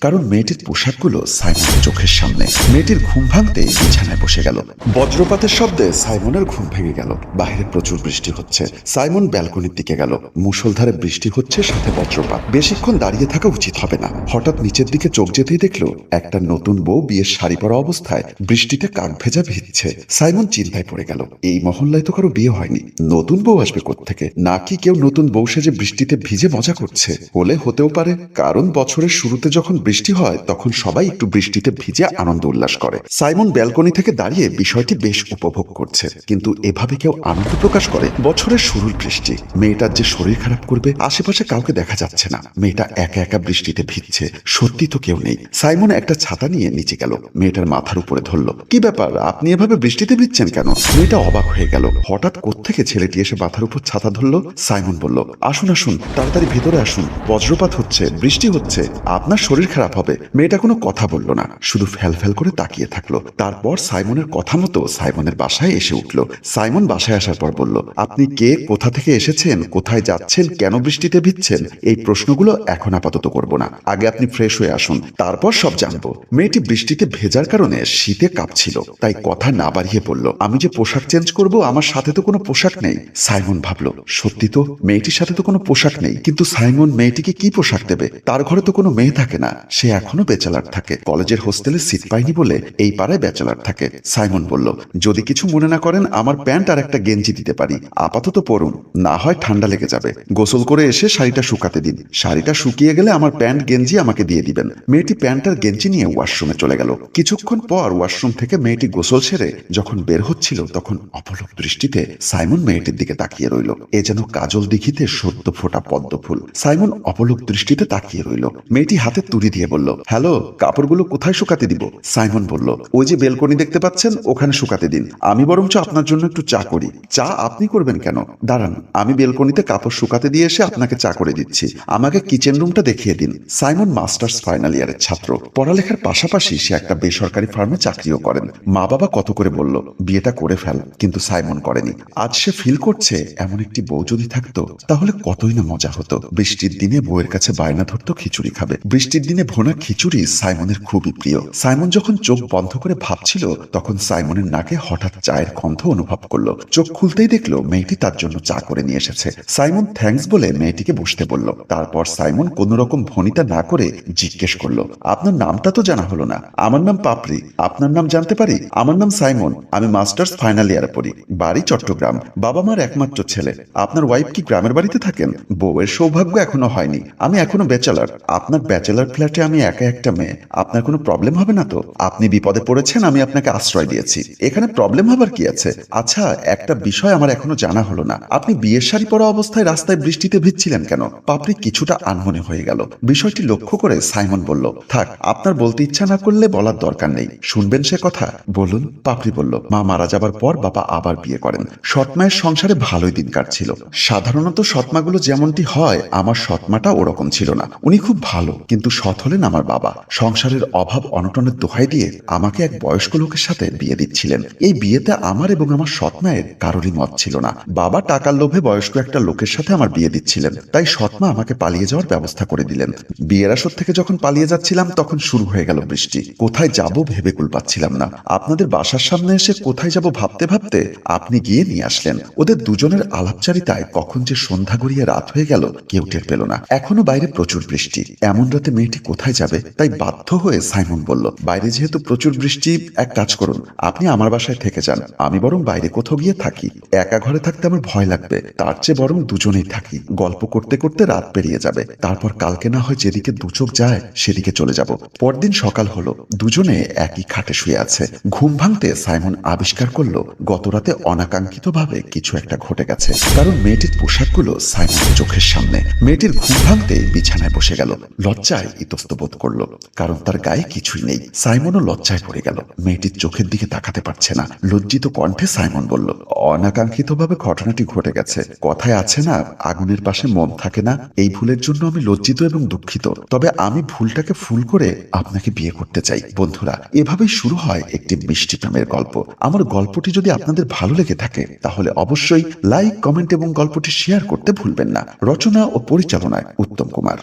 কারণ মেয়েটির পোশাকগুলো সাইমনের চোখের সামনে। মেয়েটির ঘুম ভাঙতে বিছানায় বসে গেল। বজ্রপাতের শব্দে সাইমনের ঘুম ভেঙে গেল। বাইরে প্রচুর বৃষ্টি হচ্ছে। সাইমন ব্যালকনির দিকে গেল। মুষলধারে বৃষ্টি হচ্ছে, সাথে বজ্রপাত। বেশিক্ষণ দাঁড়িয়ে থাকা উচিত হবে না। হঠাৎ নিচের দিকে চোখ যেতেই দেখল, একটা নতুন বউ বিয়ের শাড়ি পরা অবস্থায় বৃষ্টিতে কাক ভেজা ভিজছে। সাইমন চিন্তায় পড়ে গেল, এই মহল্লায় তো কারও বিয়ে হয়নি। নতুন বউ আসবে থেকে নাকি কেউ নতুন বউ সেজে বৃষ্টিতে ভিজে মজা করছে? হলে হতেও পারে, কারণ বছরের শুরুতে যখন বৃষ্টি হয়, তখন সবাই একটু বৃষ্টিতে ভিজে আনন্দ উল্লাস করে। সাইমন ব্যালকনি থেকে দাঁড়িয়ে বিষয়টি বেশ উপভোগ করছে, কিন্তু এভাবে কেউ আনন্দ প্রকাশ করে। বছরের শুরুর বৃষ্টি, মেয়েটার যে শরীর খারাপ করবে, আশেপাশে কাউকে দেখা যাচ্ছে না। মেয়েটা একা একা বৃষ্টিতে ভিজছে, সত্যি তো কেউ নেই। সাইমন একটা ছাতা নিয়ে নিচে গেল, মেয়েটার মাথার উপরে ধরলো, কি ব্যাপার, আপনি এভাবে বৃষ্টিতে ভিজছেন কেন? মেয়েটা অবাক হয়ে গেল, হঠাৎ কোত্থেকে ছেলেটি এসে মাথার উপর ছাতা ধরলো। সাইমন বলল, আসুন আসুন, তাড়াতাড়ি ভেতরে আসুন, বজ্রপাত হচ্ছে, বৃষ্টি হচ্ছে, আপনার শরীর খারাপ হবে। মেয়েটা কোনো কথা বলল না, শুধু ফ্যাল ফ্যাল করে তাকিয়ে থাকল। তারপর সাইমনের কথা মতো সাইমনের বাসায় এসে উঠল। সাইমন বাসায় আসার পর বলল, আপনি কে? কোথা থেকে এসেছেন? কোথায় যাচ্ছেন? কেন বৃষ্টিতে ভিজছেন? এই প্রশ্নগুলো এখন আপাতত করব না। আগে আপনি ফ্রেশ হয়ে আসুন, তারপর সব জানব। মেয়েটি বৃষ্টিতে ভেজার কারণে শীতে কাঁপছিল, তাই কথা না বাড়িয়ে বলল, আমি যে পোশাক চেঞ্জ করব, আমার সাথে তো কোনো পোশাক নেই। সাইমন ভাবলো, সত্যি তো, মেয়েটির সাথে তো কোনো পোশাক নেই, কিন্তু সাইমন মেয়েটিকে কি পোশাক দেবে? তার ঘরে তো কোনো মেয়ে থাকে না। সে এখনও বেচালার থাকে। কলেজের হোস্টেলে সিট পায়নি বলে এই পাড়ায় ব্যাচেলার থাকে, সাইমন বলল। যদি কিছু মনে না করেন, আমার প্যান্ট আর একটা গেঞ্জি দিতে পারি। আপাতত পরুন, না হয় ঠান্ডা লেগে যাবে। গোসল করে এসে শাড়িটা শুকাতে দিন। শাড়িটা শুকিয়ে গেলে আমার প্যান্ট গেঞ্জি আমাকে দিয়ে দিবেন। মেয়েটি প্যান্ট আর গেঞ্জি নিয়ে ওয়াশরুমে চলে গেল। কিছুক্ষণ পর ওয়াশরুম থেকে মেয়েটি গোসল সেরে যখন বের হচ্ছিল, তখন অপলক দৃষ্টিতে সাইমন মেয়েটির দিকে তাকিয়ে রইল। এ যেন কাজল দিঘিতে সদ্য ফোটা পদ্ম ফুল। সাইমন অপলক দৃষ্টিতে তাকিয়ে রইল। মেয়েটি হাতে তুড়ি দিয়ে বলল, হ্যালো, কাপড়গুলো কোথায় শুকাতে দিব? সাইমন বলল, ওই যে বেলকনি দেখতে পাচ্ছেন, ওখানে শুকাতে দিন। আমি বরঞ্চ আপনার জন্য একটু চা করি। চা আপনি করবেন কেন? দাঁড়ান, আমি বেলকনিতে কাপড় শুকাতে দিয়ে এসে আপনাকে চা করে দিচ্ছি। আমাকে কিচেন রুমটা দেখিয়ে দিন। সাইমন মাস্টার্স ফাইনাল ইয়ারের ছাত্র। পড়ালেখার পাশাপাশি সে একটা বেসরকারি ফার্মে চাকরিও করেন। মা বাবা কত করে বলল, বিয়েটা করে ফেল। কিন্তু সাইমন করেনি। আজ সে ফিল করছে, এমন একটি বউ যদি থাকতো, তাহলে কতই না মজা হতো। বৃষ্টির দিনে বউয়ের কাছে বায়না ধরতো, খিচুড়ি খাবে। বৃষ্টির দিনে ভোনা খিচুড়ি সাইমনের খুবই প্রিয়। সাইমন যখন চোখ বন্ধ করে ভাবছিল, তখন সাইমনের নাকে হঠাৎ চায়ের গন্ধ অনুভব করল। চোখ খুলতেই দেখল মেয়েটি তার জন্য চা করে নিয়ে এসেছে। সাইমন থ্যাঙ্কস বলে মেয়েটিকে বসতে বলল। তারপর সাইমন কোন রকম ভনিতা না করে জিজ্ঞেস করল, আপনার নামটা তো জানা হলো না। আমার নাম পাপড়ি। আপনার নাম জানতে পারি? আমার নাম সাইমন। আমি মাস্টার্স ফাইনাল ইয়ারে পড়ি। বাড়ি চট্টগ্রাম। বাবা মার একমাত্র ছেলে। আপনার ওয়াইফ কি গ্রামের বাড়িতে থাকেন? বউয়ের সৌভাগ্য এখনও হয়নি। আমি এখনও ব্যাচেলার। আপনার ব্যাচেলার ফ্ল্যাটে আমি একা একটা মেয়ে। আপনার কোনো প্রবলেম হবে না তো? আপনি বিপদে পড়েছেন, আমি আপনাকে আশ্রয় দিয়েছি। এখানে প্রবলেম হবার কি আছে? আচ্ছা একটা বিষয় আমার এখনও জানা হলো না। আপনি বিয়ের শাড়ি পরা অবস্থায় রাস্তায় বৃষ্টিতে ভিজছিলেন কেন? পাপড়ি কিছুটা আনমনে হয়ে গেল। বিষয়টি লক্ষ্য করে সাইমন বলল, থাক, আপনার বলতে ইচ্ছা না করলে বলার দরকার নেই। শুনবেন সে কথা? বলুন, পাপড়ি বলল, মা মারা যাবার পর বাবা আবার বিয়ে করেন। সৎমায়ের সংসারে ভালোই দিন কাটছিল। সাধারণত সৎমাগুলো যেমনটি হয়, আমার সৎমাটা ওরকম ছিল না। উনি খুব ভালো, কিন্তু সৎ হলেন আমার বাবা। সংসারের অভাব অনটনের দোহাই দিয়ে আমাকে এক বয়স্ক লোকের সাথে বিয়ে দিচ্ছিলেন। এই বিয়েতে আমার এবং আমার সৎমায়ের কারোরই মত ছিল না। বাবা টাকার লোভে বয়স্ক একটা লোকের সাথে আমার বিয়ে দিচ্ছিলেন। তাই সৎমা আমাকে পালিয়ে যাওয়ার ব্যবস্থা করে দিলেন। বিয়ের আসর থেকে যখন পালিয়ে যাচ্ছিলাম, তখন শুরু হয়ে গেল বৃষ্টি। কোথায় যাব ভেবে কুল পাচ্ছিলাম না। আপনাদের বাসার সামনে এসে কোথায় যাব ভাবতে ভাবতে আপনি গিয়ে নিয়ে আসলেন। ওদের দুজনের আলাপচারিতায় কখন যে সন্ধ্যা গড়িয়ে রাত হয়ে গেল কেউ টের পেল না। এখনও বাইরে প্রচুর বৃষ্টি। এমন রাতে মেয়েটি কোথায় যাবে? তাই বাধ্য হয়ে সাইমন বলল, বাইরে যেহেতু প্রচুর বৃষ্টি, এক কাজ করুন, আপনি আমার বাসায় থেকে যান। আমি বরং বাইরে কোথাও গিয়ে থাকি। একা ঘরে থাকতে আমার ভয় লাগবে। তার চেয়ে বরং দুজনেই থাকি। গল্প করতে করতে রাত পেরিয়ে যাবে। তারপর কালকে না হয় যেদিকে দুচোখ যায়, সেদিকে চলে যাব। পরদিন সকাল হলো। দুজনে একই খাটে শুয়ে আছে। ঘুম ভাঙতে সাইমন আবিষ্কার করল গত রাতে অনাকাঙ্ক্ষিতভাবে কিছু একটা ঘটে গেছে। কারণ মেয়েটির পোশাকগুলো সাইমনের চোখের সামনে। মেয়েটির ঘুম ভাঙতে বিছানায় বসে গেল। লজ্জায় ইতস্ত বোধ করল, কারণ তার গায়ে কিছুই নেই। সাইমনও লজ্জায় পড়ে গেল। মেয়েটির চোখের দিকে তাকাতে পারছে না। লজ্জিত কণ্ঠে সাইমন বলল, অনাকাঙ্ক্ষিতভাবে ঘটনাটি ঘটে গেছে। কথায় আছে না, আগুনের পাশে মন থাকে না। এই ভুলের জন্য আমি লজ্জিত এবং দুঃখিত। তবে আমি ভুলটাকে ফুল করে আপনাকে বিয়ে করতে চাই। বন্ধুরা, এভাবেই শুরু হয় একটি মিষ্টি প্রেমের গল্প। আমার গল্পটি যদি আপনাদের ভালো লেগে থাকে, তাহলে অবশ্যই লাইক, কমেন্ট এবং গল্পটি শেয়ার করতে ভুলবেন না। রচনা ও পরিচালনায় উত্তম কুমার।